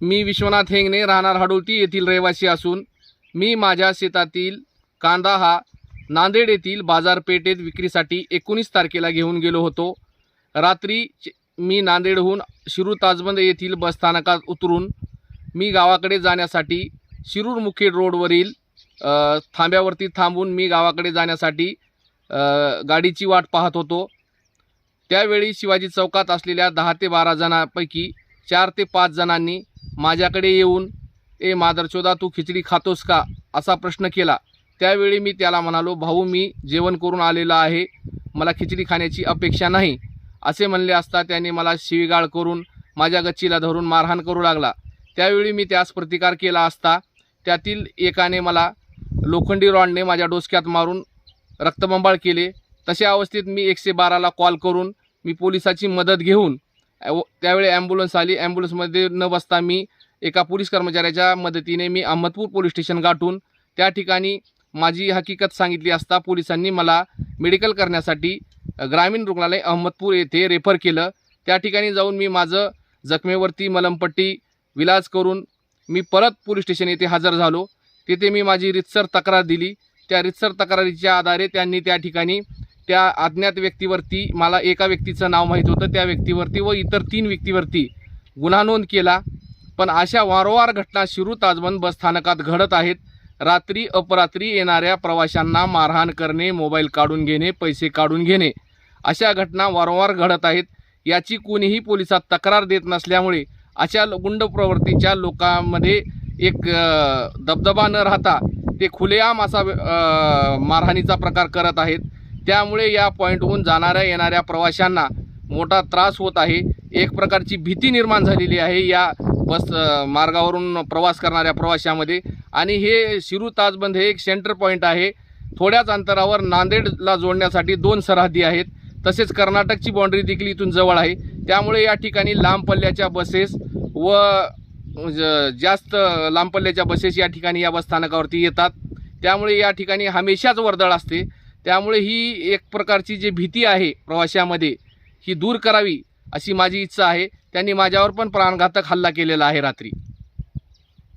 मी विश्वनाथ हेंगणे राहणार हडोती येथील रहिवासी असून मी माझ्या शेतातील कांदा हा नांदेड येथील बाजारपेठेत विक्रीसाठी एकोणीस तारखेला घेऊन गेलो होतो. रात्री मी नांदेडहून शिरूर ताजबंद येथील बसस्थानकात उतरून मी गावाकडे जाण्यासाठी शिरूर मुखेड रोडवरील थांब्यावरती थांबून मी गावाकडे जाण्यासाठी गाडीची वाट पाहत होतो. त्यावेळी शिवाजी चौकात असलेल्या दहा ते बारा जणांपैकी चार ते पाच जणांनी माझ्याकडे येऊन ए मादरचोदा तू खिचडी खातोस का? असा प्रश्न केला. त्यावेळी मी त्याला म्हणालो भाऊ मी जेवण करून आलेलो आहे. मला खिचडी खाण्याची अपेक्षा नाही. असे म्हणले असता त्याने मला शिवीगाळ करून माझ्या गच्चीला धरून मारहाण करू लागला. त्यावेळी मी त्यास प्रतिकार केला असता त्यातील एकाने मला लोखंडी रॉडने माझ्या डोसक्यात मारून रक्तबंबाळ केले. तशा अवस्थेत मी एकशे बाराला कॉल करून मी पोलिसाची मदत घेऊन त्यावेळी ॲम्ब्युलन्स आली. ॲम्ब्युलन्समध्ये न बसता मी एका पोलीस कर्मचाऱ्याच्या मदतीने मी अहमदपूर पोलीस स्टेशन गाठून त्या ठिकाणी माझी हकीकत सांगितली असता पोलिसांनी मला मेडिकल करण्यासाठी ग्रामीण रुग्णालय अहमदपूर येथे रेफर केलं. त्या ठिकाणी जाऊन मी माझं जखमेवरती मलमपट्टी विलाज करून मी परत पोलीस स्टेशन येथे हजर झालो. तिथे मी माझी रितसर तक्रार दिली. त्या रितसर तक्रारीच्या आधारे त्यांनी त्या ठिकाणी त्या अज्ञात व्यक्तीवरती मला एका व्यक्तीचं नाव माहीत होतं त्या व्यक्तीवरती व इतर तीन व्यक्तीवरती गुन्हा नोंद केला. पण अशा वारंवार घटना शिरू ताजबंद बस स्थानकात घडत आहेत. रात्री अपरात्री येणाऱ्या प्रवाशांना मारहाण करणे मोबाईल काढून घेणे पैसे काढून घेणे अशा घटना वारंवार घडत आहेत. याची कोणीही पोलिसात तक्रार देत नसल्यामुळे अशा गुंड प्रवृत्तीच्या लोकांमध्ये एक दबदबा न राहता ते खुलेआम असा मारहाणीचा प्रकार करत आहेत. त्यामुळे या पॉईंटहून जाणाऱ्या येणाऱ्या प्रवाशांना मोठा त्रास होत आहे. एक प्रकारची भीती निर्माण झालेली आहे या बस मार्गावरून प्रवास करणाऱ्या प्रवाशामध्ये. आणि हे शिरू ताजबंद हे एक सेंटर पॉईंट आहे. थोड्याच अंतरावर नांदेडला जोडण्यासाठी दोन सरहद्दी आहेत. तसेच कर्नाटकची बाँड्री देखील इथून जवळ आहे. त्यामुळे या ठिकाणी लांब पल्ल्याच्या बसेस व ज- जास्त लांब पल्ल्याच्या बसेस या ठिकाणी या बसस्थानकावरती येतात. त्यामुळे या ठिकाणी हमेशाच वर्दळ असते. त्यामुळे ही एक प्रकारची जी भीती आहे प्रवाशामध्ये ही दूर करावी अशी माझी इच्छा आहे. त्यांनी माझ्यावर पण प्राणघातक हल्ला केलेला आहे रात्री.